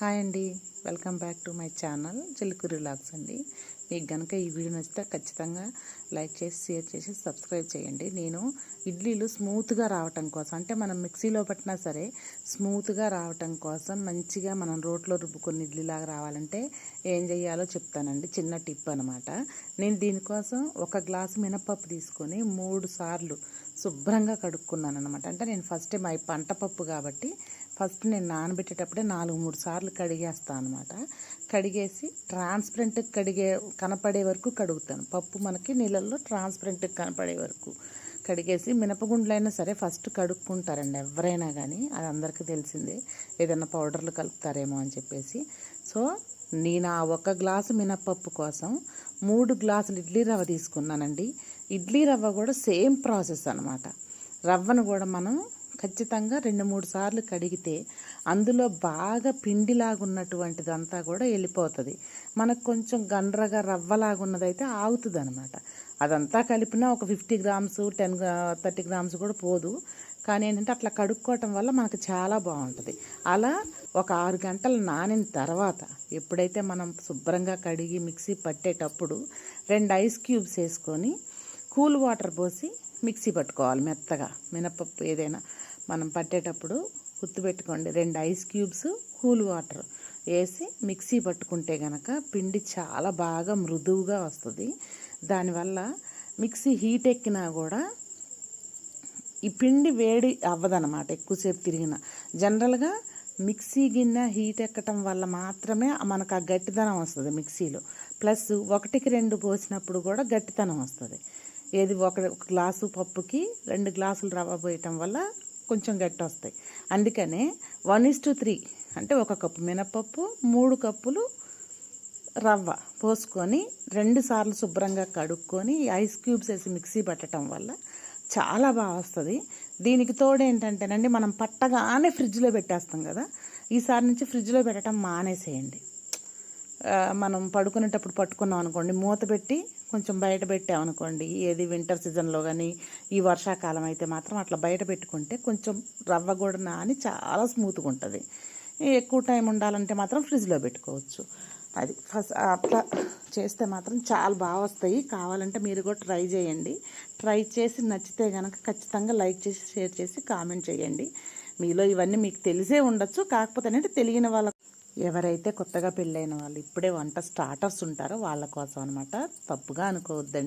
Hi అండి. Welcome back to my channel Chilukuri vlogs అండి. మీకు కనుక ఈ వీడియో నచ్చితే ఖచ్చితంగా లైక్ చేసి షేర్ చేసి సబ్స్క్రైబ్ చేయండి. నేను ఇడ్లీలు స్మూత్గా రావటం కోసం అంటే మనం మిక్సీలో పట్టినా సరే స్మూత్గా రావటం కోసం మంచిగా మనం రోట్లో రుబ్బుకొని ఇడ్లీలాగా రావాలంటే ఏం చేయాలో చెప్తానండి. చిన్న టిప్ అనమాట నేను దీనికోసం ఒక గ్లాసు మినపప్పు తీసుకొని మూడు సార్లు శుభ్రంగా కడుక్కున్నాను అనమాట అంటే నేను ఫస్ట్ మా పంట పప్పు కాబట్టి ఫస్ట్ నేను నానబెట్టేటప్పుడే నాలుగు మూడు సార్లు కడిగేస్తాను అనమాట కడిగేసి ట్రాన్స్పరెంట్ కడిగే కనపడే వరకు కడుగుతాను. పప్పు మనకి నీళ్ళల్లో ట్రాన్స్పరెంట్ కనపడే వరకు కడిగేసి మినపగుండ్లైనా సరే ఫస్ట్ కడుక్కుంటారండి ఎవరైనా కానీ అది అందరికీ తెలిసిందే. ఏదైనా పౌడర్లు కలుపుతారేమో అని చెప్పేసి. సో నేను ఆ ఒక గ్లాసు మినపప్పు కోసం మూడు గ్లాసులు ఇడ్లీ రవ్వ తీసుకున్నానండి. ఇడ్లీ రవ్వ కూడా సేమ్ ప్రాసెస్ అనమాట రవ్వను కూడా మనం ఖచ్చితంగా రెండు మూడు సార్లు కడిగితే అందులో బాగా పిండిలాగా ఉన్నటువంటిదంతా కూడా వెళ్ళిపోతుంది. మనకు కొంచెం గండ్రగా రవ్వలాగున్నదైతే ఆగుతుంది అనమాట అదంతా కలిపినా ఒక fifty grams ten thirty grams కూడా పోదు. కానీ ఏంటంటే అట్లా కడుక్కోవటం వల్ల మనకు చాలా బాగుంటుంది. అలా ఒక ఆరు గంటలు నానిన తర్వాత ఎప్పుడైతే మనం శుభ్రంగా కడిగి మిక్సీ పట్టేటప్పుడు రెండు ఐస్ క్యూబ్స్ వేసుకొని కూల్ వాటర్ పోసి మిక్సీ పట్టుకోవాలి మెత్తగా. మినపప్పు ఏదైనా మనం పట్టేటప్పుడు గుర్తుపెట్టుకోండి రెండు ఐస్ క్యూబ్స్ కూల్ వాటర్ వేసి మిక్సీ పట్టుకుంటే కనుక పిండి చాలా బాగా మృదువుగా వస్తుంది. దానివల్ల మిక్సీ హీట్ ఎక్కినా కూడా ఈ పిండి వేడి అవ్వదనమాట ఎక్కువసేపు తిరిగిన. జనరల్గా మిక్సీ గిన్నె హీట్ ఎక్కటం వల్ల మాత్రమే మనకు ఆ గట్టిదనం వస్తుంది మిక్సీలో. ప్లస్ ఒకటికి రెండు పోసినప్పుడు కూడా గట్టితనం వస్తుంది. ఏది ఒక గ్లాసు పప్పుకి రెండు గ్లాసులు రవ్వ పోయటం వల్ల కొంచెం గట్టి వస్తాయి అందుకనే వన్ ఇస్ టు త్రీ అంటే ఒక కప్పు మినపప్పు మూడు కప్పులు రవ్వ పోసుకొని రెండు సార్లు శుభ్రంగా కడుక్కొని ఐస్ క్యూబ్స్ వేసి మిక్సీ పట్టడం వల్ల చాలా బాగా వస్తుంది. దీనికి తోడు ఏంటంటేనండి మనం పట్టగానే ఫ్రిడ్జ్లో పెట్టేస్తాం కదా. ఈసారి నుంచి ఫ్రిడ్జ్లో పెట్టడం మానేసేయండి. మనం పడుకునేటప్పుడు పట్టుకున్నాం అనుకోండి మూత పెట్టి కొంచెం బయట పెట్టామనుకోండి ఏది వింటర్ సీజన్లో కానీ ఈ వర్షాకాలం అయితే మాత్రం అట్లా బయట పెట్టుకుంటే కొంచెం రవ్వ కూడా నాని చాలా స్మూత్గా ఉంటుంది. ఎక్కువ టైం ఉండాలంటే మాత్రం ఫ్రిడ్జ్లో పెట్టుకోవచ్చు. అది ఫస్ట్ అట్లా చేస్తే మాత్రం చాలా బాగా వస్తాయి. కావాలంటే మీరు కూడా ట్రై చేయండి. ట్రై చేసి నచ్చితే కనుక ఖచ్చితంగా లైక్ చేసి షేర్ చేసి కామెంట్ చేయండి. మీలో ఇవన్నీ మీకు తెలిసే ఉండొచ్చు. కాకపోతే అంటే తెలియని వాళ్ళ ఎవరైతే కొత్తగా పెళ్ళైన వాళ్ళు ఇప్పుడే వంట స్టార్టర్స్ ఉంటారో వాళ్ళ కోసం అనమాట తప్పుగా అనుకోవద్దండి.